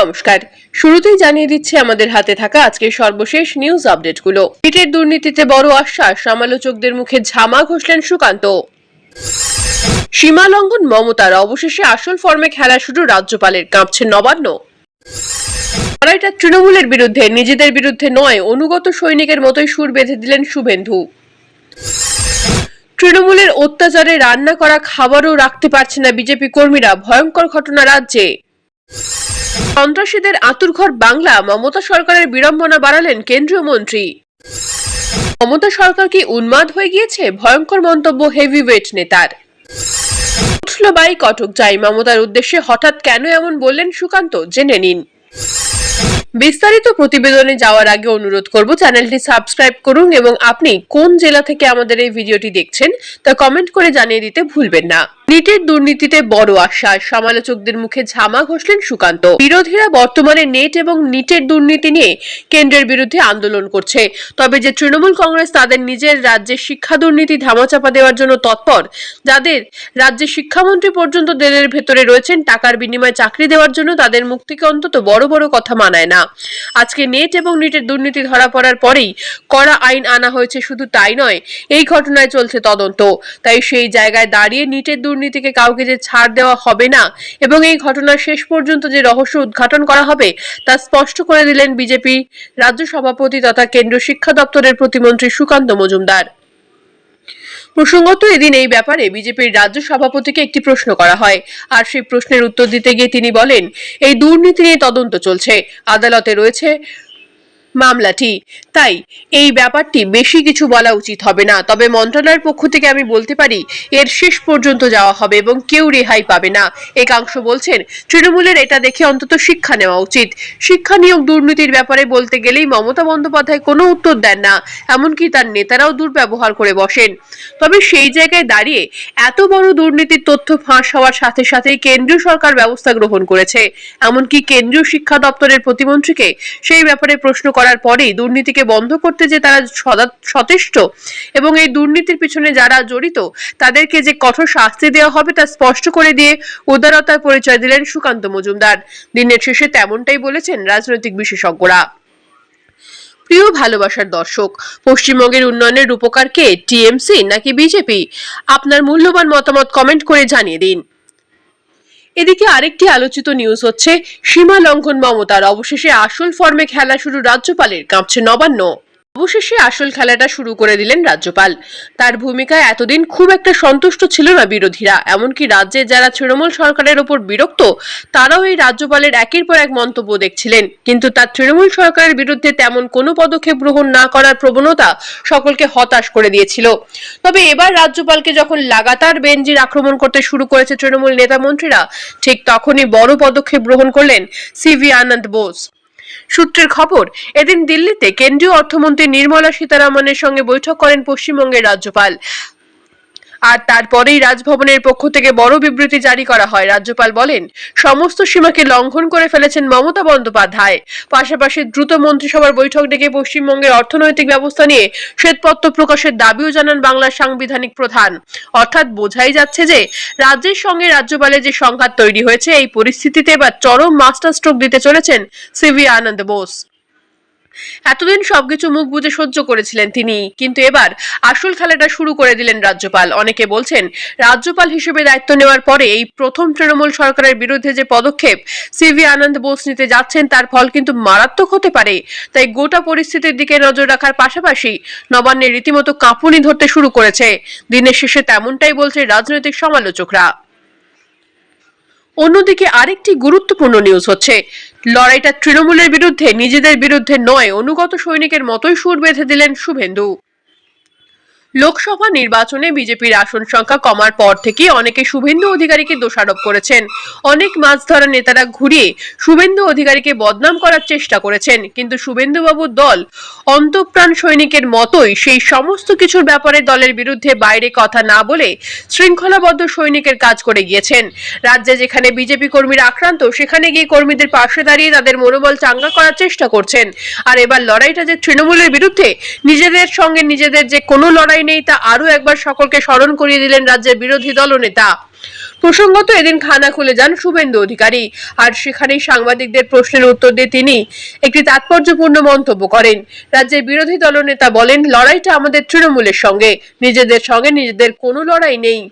নমস্কার। শুরুতেই জানিয়ে দিচ্ছি আমাদের হাতে থাকা আজকের সর্বশেষ নিউজ আপডেটগুলো পিটের দুর্নীতিতে বড় আশ্বাস, সমালোচকদের মুখে ঝামা ঘষলেন সুকান্ত। সীমা লঙ্ঘন মমতার অবশেষে আসল ফর্মে খেলা শুরু রাজ্যপালের, কাঁপছে নবান্ন। লড়াইটা তৃণমূলের বিরুদ্ধে, নিজেদের বিরুদ্ধে নয়, অনুগত সৈনিকের মতোই সুর বেঁধে দিলেন শুভেন্দু। তৃণমূলের অত্যাচারে রান্না করা খাবারও রাখতে পারছে না বিজেপি কর্মীরা, ভয়ঙ্কর ঘটনা রাজ্যে। সন্ত্রাসীদের আতুরঘর বাংলা, মমতা সরকারের বিড়ম্বনা বাড়ালেন কেন্দ্রীয় মন্ত্রী। মমতা সরকার কি উন্মাদ হয়ে গিয়েছে? ভয়ঙ্কর মন্তব্য হেভিওয়েট নেতার। উঠল বাইক অটক যাই মমতার উদ্দেশ্যে হঠাৎ কেন এমন বললেন সুকান্ত? জেনে নিন। বিস্তারিত প্রতিবেদনে যাওয়ার আগে অনুরোধ করব চ্যানেলটি সাবস্ক্রাইব করুন এবং আপনি কোন জেলা থেকে আমাদের এই ভিডিওটি দেখছেন তা কমেন্ট করে জানিয়ে দিতে ভুলবেন না। নিটের দুর্নীতিতে বড় আশ্বাস সমালোচকদের মুখে ঝামা ঘষলেন সুকান্ত। বিরোধীরা বর্তমানে নেট এবং নিটের দুর্নীতি নিয়ে কেন্দ্রের বিরুদ্ধে আন্দোলন করছে। তবে যে তৃণমূল কংগ্রেস তাদের নিজের রাজ্যের শিক্ষা দুর্নীতি ধামাচাপা দেওয়ার জন্য তৎপর, যাদের রাজ্যের শিক্ষামন্ত্রী পর্যন্ত দেলের ভেতরে রয়েছেন, টাকার বিনিময়ে চাকরি দেওয়ার জন্য তাদের মুখ থেকে অন্তত বড় বড় কথা মানায় না। আজকে নেট এবং নিটের দুর্নীতি ধরা পড়ার পরেই কড়া আইন আনা হয়েছে শুধু তাই নয়, এই ঘটনায় চলছে তদন্ত। তাই সেই জায়গায় দাঁড়িয়ে নিটের দুর্নীতিকে কাউকে যে ছাড় দেওয়া হবে না এবং এই ঘটনার শেষ পর্যন্ত যে রহস্য উদ্ঘাটন করা হবে তা স্পষ্ট করে দিলেন বিজেপি রাজ্য সভাপতি তথা কেন্দ্রীয় শিক্ষা দপ্তরের প্রতিমন্ত্রী সুকান্ত মজুমদার। প্রসঙ্গত এদিন এই ব্যাপারে বিজেপির রাজ্য সভাপতিকে একটি প্রশ্ন করা হয়। আর সেই প্রশ্নের উত্তর দিতে গিয়ে তিনি বলেন, এই দুর্নীতি নিয়ে তদন্ত চলছে। আদালতে রয়েছে মামলাটি তাই এই ব্যাপারটি বেশি কিছু বলা উচিত হবে না। তবে মন্ত্রণালয়ের পক্ষ থেকে আমি বলতে পারি, এর শেষ পর্যন্ত যাওয়া হবে এবং কেউ রেহাই পাবে না। একাংশ বলছেন, তৃণমূলের এটা দেখে অন্তত শিক্ষা নেওয়া উচিত। শিক্ষা নিয়োগ দুর্নীতির ব্যাপারে বলতে গেলেই মমতা বন্দ্যোপাধ্যায় কোনো উত্তর দেন না। এমনকি তার নেতারাও দুর্ব্যবহার করে বসেন। তবে সেই জায়গায় দাঁড়িয়ে এত বড় দুর্নীতির তথ্য ফাঁস হওয়ার সাথে সাথে কেন্দ্রীয় সরকার ব্যবস্থা গ্রহণ করেছে। এমনকি কেন্দ্রীয় শিক্ষা দপ্তরের প্রতিমন্ত্রীকে সেই ব্যাপারে প্রশ্ন করার পরেই দুর্নীতিকে বন্ধ করতে যে তারা সদা- সচেষ্ট এবং এই দুর্নীতির পিছনে যারা জড়িত, তাদেরকে যে কঠোর শাস্তি দেওয়া হবে তা স্পষ্ট করে দিয়ে উদারতার পরিচয় দিলেন সুকান্ত মজুমদার। দিনের শেষে তেমনটাই বলেছেন রাজনৈতিক বিশেষজ্ঞরা। প্রিয় ভালোবাসার দর্শক, পশ্চিমবঙ্গের উন্নয়নের রূপকার কে? টিএমসি নাকি বিজেপি? আপনার মূল্যবান মতামত কমেন্ট করে জানিয়ে দিন। এদিকে আরেকটি আলোচিত নিউজ হচ্ছে, সীমা লঙ্ঘন মমতার অবশেষে আসল ফর্মে খেলা শুরু রাজ্যপালের, কাঁপছে নবান্ন। অবশেষে আসল খেলাটা শুরু করে দিলেন রাজ্যপাল। তার ভূমিকায় এতদিন খুব একটা সন্তুষ্ট ছিল না বিরোধীরা, এমনকি রাজ্যে যারা তৃণমূল সরকারের ওপর বিরক্ত, তারাও এই রাজ্যপালের একের পর এক মন্তব্য দেখছিলেন। কিন্তু তার তৃণমূল সরকারের বিরুদ্ধে তেমন কোনো পদক্ষেপ গ্রহণ না করার প্রবণতা সকলকে হতাশ করে দিয়েছিল। তবে এবার রাজ্যপালকে যখন লাগাতার বেঞ্জির আক্রমণ করতে শুরু করেছে তৃণমূল নেতা মন্ত্রীরা ঠিক তখনই বড় পদক্ষেপ গ্রহণ করলেন সিভি আনন্দ বোস। সূত্রের খবর এদিন দিল্লিতে কেন্দ্রীয় অর্থমন্ত্রী নির্মলা সীতারামনের সঙ্গে বৈঠক করেন পশ্চিমবঙ্গের রাজ্যপাল। আর তারপরেই রাজভবনের পক্ষ থেকে বড় বিবৃতি জারি করা হয়। রাজ্যপাল বলেন, সমস্ত সীমাকে লঙ্ঘন করে ফেলেছেন মমতা বন্দ্যোপাধ্যায়। পাশাপাশি দ্রুত মন্ত্রিসভার বৈঠক ডেকে পশ্চিমবঙ্গের অর্থনৈতিক ব্যবস্থা নিয়ে শ্বেতপত্র প্রকাশের দাবিও জানান বাংলার সাংবিধানিক প্রধান। অর্থাৎ বোঝাই যাচ্ছে যে, রাজ্যের সঙ্গে রাজ্যপালের যে সংঘাত তৈরি হয়েছে, এই পরিস্থিতিতে এবার চরম মাস্টার স্ট্রোক দিতে চলেছেন সিভি আনন্দ বোস। এতদিন সবকিছু মুখ বুজে সহ্য করেছিলেন তিনি। কিন্তু এবার আসল খেলাটা শুরু করে দিলেন রাজ্যপাল। অনেকে বলছেন, রাজ্যপাল হিসেবে দায়িত্ব নেওয়ার পরে এই প্রথম তৃণমূল সরকারের বিরুদ্ধে যে পদক্ষেপ, সিভি আনন্দ বোস নিতে যাচ্ছেন, তার ফল কিন্তু মারাত্মক হতে পারে। তাই গোটা পরিস্থিতির দিকে নজর রাখার পাশাপাশি নবান্নের রীতিমতো কাঁপুনি ধরতে শুরু করেছে। দিনের শেষে তেমনটাই বলছে রাজনৈতিক সমালোচকরা। অন্যদিকে আরেকটি গুরুত্বপূর্ণ নিউজ হচ্ছে লড়াইটা তৃণমূলের বিরুদ্ধে নিজেদের বিরুদ্ধে নয় অনুগত সৈনিকের মতোই সুর বেঁধে দিলেন শুভেন্দু। লোকসভা নির্বাচনে বিজেপির আসন সংখ্যা কমার পর থেকে অনেকে শুভেন্দু অধিকারীকে দোষারোপ করেছেন। অনেক মাছ ধরা নেতারা ঘুরিয়ে শুভেন্দু অধিকারীকে বদনাম করার চেষ্টা করেছেন। কিন্তু শুভেন্দুবাবুর দল অন্তঃপ্রাণ সৈনিকের মতোই সেই সমস্ত কিছুর ব্যাপারে দলের বিরুদ্ধে বাইরে কথা না বলে শৃঙ্খলাবদ্ধ সৈনিকের কাজ করে গিয়েছেন। রাজ্যে যেখানে বিজেপি কর্মীরা আক্রান্ত, সেখানে গিয়ে কর্মীদের পাশে দাঁড়িয়ে তাদের মনোবল চাঙ্গা করার চেষ্টা করছেন। আর এবার লড়াইটা যে তৃণমূলের বিরুদ্ধে, নিজেদের সঙ্গে নিজেদের যে কোনো লড়াই নেই, তা আরও একবার সকলকে স্মরণ করিয়ে দিলেন রাজ্যের বিরোধী দলনেতা। প্রসঙ্গত এদিন খানা খুলে যান শুভেন্দু অধিকারী। আর সেখানেই সাংবাদিকদের প্রশ্নের উত্তর দিয়ে তিনি একটি তাৎপর্যপূর্ণ মন্তব্য করেন। রাজ্যের বিরোধী দলনেতা বলেন, লড়াইটা আমাদের তৃণমূলের সঙ্গে। নিজেদের সঙ্গে নিজেদের কোনো লড়াই নেই।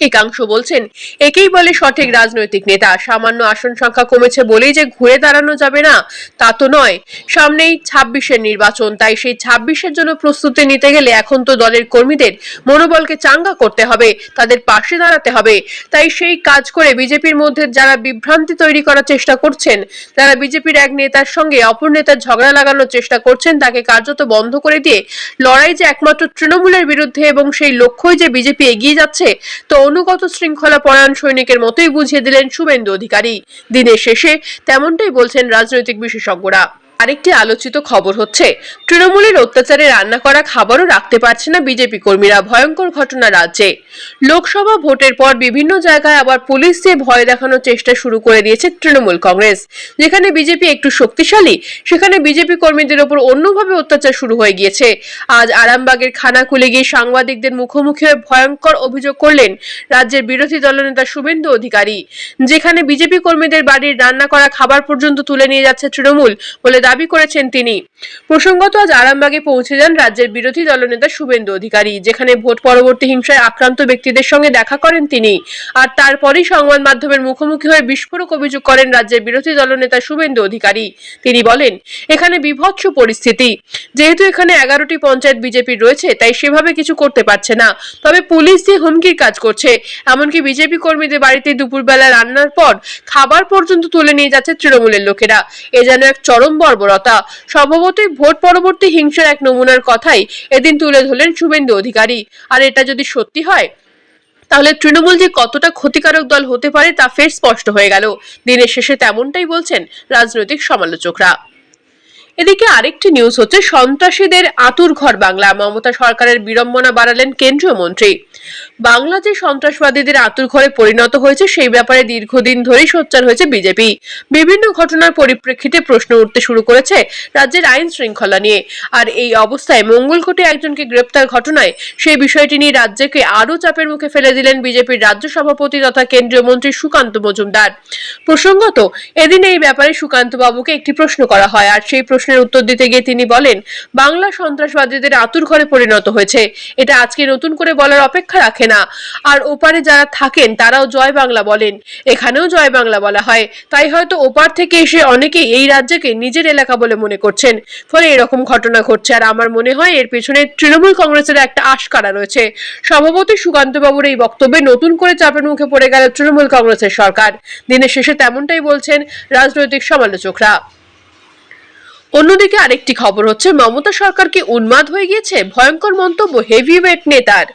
একাংশ বলছেন, একেই বলে সঠিক রাজনৈতিক নেতা। সামান্য আসন সংখ্যা কমেছে বলেই যে ঘুরে দাঁড়ানো যাবে না, তা তো নয়। সামনেই ছাব্বিশের নির্বাচন, তাই সেই ছাব্বিশের জন্য প্রস্তুতি নিতে গেলে এখন তো দলের কর্মীদের মনোবলকে চাঙ্গা করতে হবে, তাদের পাশে দাঁড়াতে হবে। তাই সেই কাজ করে বিজেপির মধ্যে যারা বিভ্রান্তি তৈরি করার চেষ্টা করছেন, তারা বিজেপির এক নেতার সঙ্গে অপর নেতার ঝগড়া লাগানোর চেষ্টা করছেন, তাকে কার্যত বন্ধ করে দিয়ে লড়াই যে একমাত্র তৃণমূলের বিরুদ্ধে এবং সেই লক্ষ্যই যে বিজেপি এগিয়ে যাচ্ছে, তো অনুগত শৃঙ্খলা পরায়ণ সৈনিকের মতোই বুঝিয়ে দিলেন শুভেন্দু অধিকারী। দিনের শেষে তেমনটাই বলছেন রাজনৈতিক বিশেষজ্ঞরা। আরেকটি আলোচিত খবর হচ্ছে, তৃণমূলের অত্যাচারে রান্না করা খাবারও রাখতে পারছে না বিজেপি কর্মীরা। ভয়ঙ্কর ঘটনা রাজ্যে। লোকসভা ভোটের পর বিভিন্ন জায়গায় আবার পুলিশ দিয়ে ভয় দেখানোর চেষ্টা শুরু করে দিয়েছে তৃণমূল কংগ্রেস। যেখানে বিজেপি একটু শক্তিশালী, সেখানে বিজেপি কর্মীদের ওপর অন্যভাবে অত্যাচার শুরু হয়ে গিয়েছে। আজ আরামবাগের খানা খুলে গিয়ে সাংবাদিকদের মুখোমুখি হয়ে ভয়ঙ্কর অভিযোগ করলেন রাজ্যের বিরোধী দলনেতা শুভেন্দু অধিকারী। যেখানে বিজেপি কর্মীদের বাড়ির রান্না করা খাবার পর্যন্ত তুলে নিয়ে যাচ্ছে তৃণমূল, বলে দাবি করেছেন তিনি। প্রসঙ্গত আজ আরামবাগে পৌঁছে যান রাজ্যের বিরোধী দলনেতা শুভেন্দু অধিকারী, যেখানে ভোট পরবর্তী হিংসায় আক্রান্ত ব্যক্তিদের সঙ্গে দেখা করেন তিনি। আর তারপরেই সংবাদ মাধ্যমের মুখোমুখি হয়ে বিস্ফোরক অভিযোগ করেন রাজ্যের বিরোধী দলনেতা শুভেন্দু অধিকারী। তিনি বলেন, এখানে বিভৎস পরিস্থিতি। যেহেতু এখানে এগারোটি পঞ্চায়েত বিজেপির রয়েছে, তাই সেভাবে কিছু করতে পারছে না। তবে পুলিশ দিয়ে হুমকির কাজ করছে, এমনকি বিজেপি কর্মীদের বাড়িতে দুপুরবেলা রান্নার পর খাবার পর্যন্ত তুলে নিয়ে যাচ্ছে তৃণমূলের লোকেরা। এ যেন এক চরম বর্বরতা স্বভাবতই ভোট পরবর্তী হিংসার এক নমুনার কথাই এদিন তুলে ধরলেন শুভেন্দু অধিকারী। আর এটা যদি সত্যি হয়, তাহলে তৃণমূল যে কতটা ক্ষতিকারক দল হতে পারে তা ফের স্পষ্ট হয়ে গেল। দিনের শেষে তেমনটাই বলছেন রাজনৈতিক সমালোচকরা। এদিকে আরেকটি নিউজ হচ্ছে, সন্ত্রাসীদের আতুর ঘর বাংলা। মমতা সরকারের বিড়ম্বনা বাড়ালেন কেন্দ্রীয় মন্ত্রী। বাংলা যে সন্ত্রাসবাদীদের আতুর ঘরে পরিণত হয়েছে, সেই ব্যাপারে দীর্ঘদিন ধরেই সোচ্চার হয়েছে বিজেপি। বিভিন্ন ঘটনার পরিপ্রেক্ষিতে প্রশ্ন উঠতে শুরু করেছে রাজ্যের আইন শৃঙ্খলা নিয়ে। আর এই অবস্থায় মঙ্গলকোটে একজনকে গ্রেপ্তার ঘটনায় সেই বিষয়টি নিয়ে রাজ্যকে আরও চাপের মুখে ফেলে দিলেন বিজেপির রাজ্য সভাপতি তথা কেন্দ্রীয় মন্ত্রী সুকান্ত মজুমদার। প্রসঙ্গত, এদিন এই ব্যাপারে সুকান্ত বাবুকে একটি প্রশ্ন করা হয় আর সেই প্রশ্নের উত্তর দিতে গিয়ে তিনি বলেন, বাংলা সন্ত্রাসবাদীদের আতুর ঘরে পরিণত হয়েছে। এটা আজকে নতুন করে বলার অপেক্ষা রাখে না। আর ওপারে যারা থাকেন, তারাও জয় বাংলা বলেন। এখানেও জয় বাংলা বলা হয়। তাই হয়তো ওপার থেকে এসে অনেকেই এই রাজ্যকে নিজের এলাকা বলে মনে করছেন। ফলে এরকম ঘটনা ঘটছে। আর আমার মনে হয় এর পেছনে তৃণমূল কংগ্রেসের একটা আশকারা রয়েছে। সভাপতি সুকান্ত বাবুর এই বক্তব্যে নতুন করে চাপের মুখে পড়ে গেল তৃণমূল কংগ্রেসের সরকার। দিনের শেষে তেমনটাই বলছেন রাজনৈতিক সমালোচকরা। অন্যদিকে আরেকটি খবর হচ্ছে, মমতা সরকার কি উন্মাদ হয়ে গিয়েছে? ভয়ঙ্কর মন্তব্য হেভিওয়েট নেতার।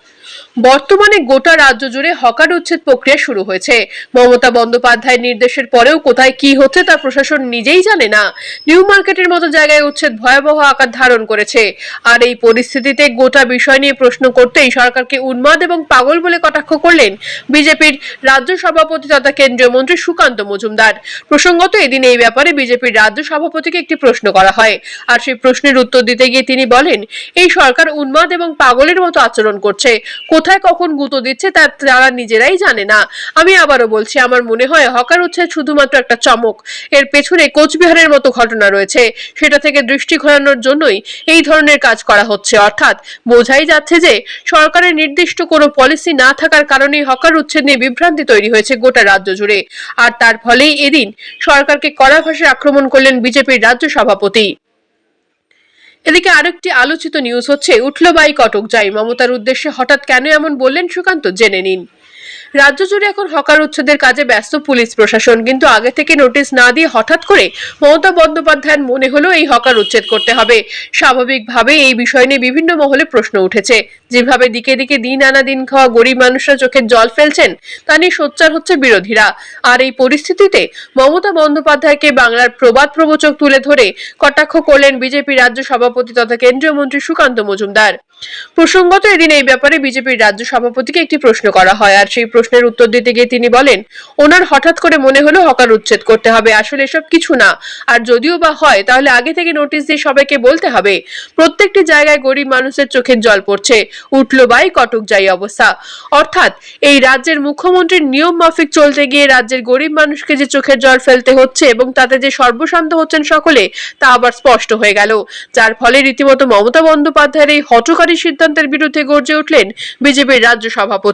বর্তমানে গোটা রাজ্য জুড়ে হকার উচ্ছেদ প্রক্রিয়া শুরু হয়েছে। মমতা বন্দ্যোপাধ্যায়ের নির্দেশের পরেও কোথায় কি হচ্ছে তা প্রশাসন নিজেই জানে না। নিউ মার্কেটের মতো জায়গায় উচ্ছেদ ভয়াবহ আকার ধারণ করেছে। আর এই পরিস্থিতিতে গোটা বিষয় নিয়ে প্রশ্ন করতেই সরকারকে উন্মাদ এবং পাগল বলে কটাক্ষ করলেন বিজেপির রাজ্য সভাপতি তথা কেন্দ্রীয় মন্ত্রী সুকান্ত মজুমদার। প্রসঙ্গত এদিন এই ব্যাপারে বিজেপির রাজ্য সভাপতিকে একটি প্রশ্ন করা হয়। আর সেই প্রশ্নের উত্তর দিতে গিয়ে তিনি বলেন, এই সরকার উন্মাদ এবং পাগলের মতো আচরণ করছে। কোথায় কখন গুঁতো দিচ্ছে তা তারা নিজেরাই জানে না। আমি আবারও বলছি, আমার মনে হয় হকার উচ্ছেদ শুধুমাত্র একটা চমক। এর পেছনে কোচবিহারের মতো ঘটনা রয়েছে। সেটা থেকে দৃষ্টি ঘোরানোর জন্যই এই ধরনের কাজ করা হচ্ছে। অর্থাৎ বোঝাই যাচ্ছে যে সরকারের নির্দিষ্ট কোনো পলিসি না থাকার কারণেই হকার উচ্ছেদ নিয়ে বিভ্রান্তি তৈরি হয়েছে গোটা রাজ্য জুড়ে। আর তার ফলেই এদিন সরকারকে কড়া ভাষায় আক্রমণ করলেন বিজেপির রাজ্য সভাপতি। এদিকে আরেকটি আলোচিত নিউজ হচ্ছে, উঠল বাই কটক যাই। মমতার উদ্দেশ্যে হঠাৎ কেন এমন বললেন সুকান্ত? জেনে নিন। রাজ্য জুড়ে এখন হকার উচ্ছেদের কাজে ব্যস্ত পুলিশ প্রশাসন, কিন্তু আগে থেকে নোটিশ না দিয়ে হঠাৎ করে মমতা বন্দ্যোপাধ্যায়ের মনে হলো এই হকার উচ্ছেদ করতে হবে। স্বাভাবিকভাবে এই বিষয় নিয়ে বিভিন্ন মহলে প্রশ্ন উঠেছে। যেভাবে দিকে দিকে দিন আনা দিন খাওয়া গরিব মানুষরা চোখের জল ফেলছেন, তা নিয়ে সোচ্চার হচ্ছে বিরোধীরা। আর এই পরিস্থিতিতে মমতা বন্দ্যোপাধ্যায়কে বাংলার প্রবাদ প্রবচক তুলে ধরে কটাক্ষ করলেন বিজেপি রাজ্য সভাপতি তথা কেন্দ্রীয় মন্ত্রী সুকান্ত মজুমদার। প্রসঙ্গত এদিন এই ব্যাপারে বিজেপির রাজ্য সভাপতিকে একটি প্রশ্ন করা হয়, আর সেই প্রশ্নের উত্তর দিতে গিয়ে তিনি বলেন, ওনার হঠাৎ করে মনে হলো হকার উচ্ছেদ করতে হবে, আসলে এসব কিছু না। আর যদিও বা হয়, তাহলে আগে থেকে নোটিশ দিয়ে সবাইকে বলতে হবে, প্রত্যেকটি জায়গায় গরিব মানুষের চোখের জল পড়ছে, উঠল বাই, কটক যাই অবস্থা। অর্থাৎ এই রাজ্যের মুখ্যমন্ত্রীর নিয়ম মাফিক চলতে গিয়ে রাজ্যের গরিব মানুষকে যে চোখের জল ফেলতে হচ্ছে এবং তাতে যে সর্বশান্ত হচ্ছেন সকলে, তা আবার স্পষ্ট হয়ে গেল। যার ফলে রীতিমতো মমতা বন্দ্যোপাধ্যায়ের এই হটকারী সিদ্ধান্তের বিরুদ্ধে গর্জে উঠলেন বিজেপির রাজ্য সভাপতি।